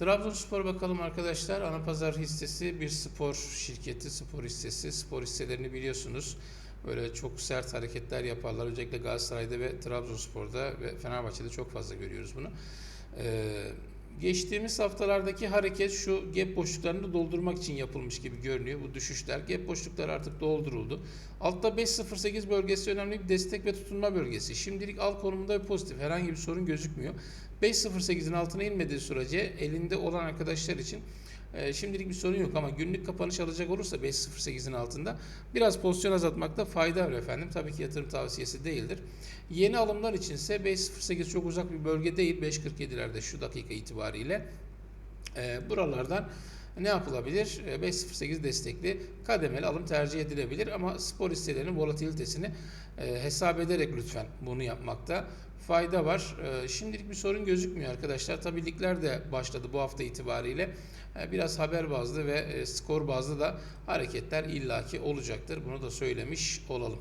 Trabzonspor'a bakalım arkadaşlar. Ana pazar hissesi bir spor şirketi, spor hissesi. Spor hisselerini biliyorsunuz. Böyle çok sert hareketler yaparlar. Özellikle Galatasaray'da ve Trabzonspor'da ve Fenerbahçe'de çok fazla görüyoruz bunu. Ee, geçtiğimiz haftalardaki hareket şu gap boşluklarını doldurmak için yapılmış gibi görünüyor bu düşüşler. Gap boşlukları artık dolduruldu. Altta 5.08 bölgesi önemli bir destek ve tutunma bölgesi. Şimdilik al konumunda bir pozitif. Herhangi bir sorun gözükmüyor. 5.08'in altına inmediği sürece elinde olan arkadaşlar için e, şimdilik bir sorun yok ama günlük kapanış alacak olursa 5.08'in altında biraz pozisyon azaltmakta fayda var efendim. Tabii ki yatırım tavsiyesi değildir. Yeni alımlar içinse 5.08 çok uzak bir bölge değil. 5.47'lerde şu dakika itibariyle e, buralardan ne yapılabilir? E, 5.08 destekli kademeli alım tercih edilebilir ama spor hisselerinin volatilitesini e, hesap ederek lütfen bunu yapmakta fayda var. E, şimdilik bir sorun gözükmüyor arkadaşlar. Tabii ligler de başladı bu hafta itibariyle. E, biraz haber bazlı ve e, skor bazlı da hareketler illaki olacaktır. Bunu da söylemiş olalım.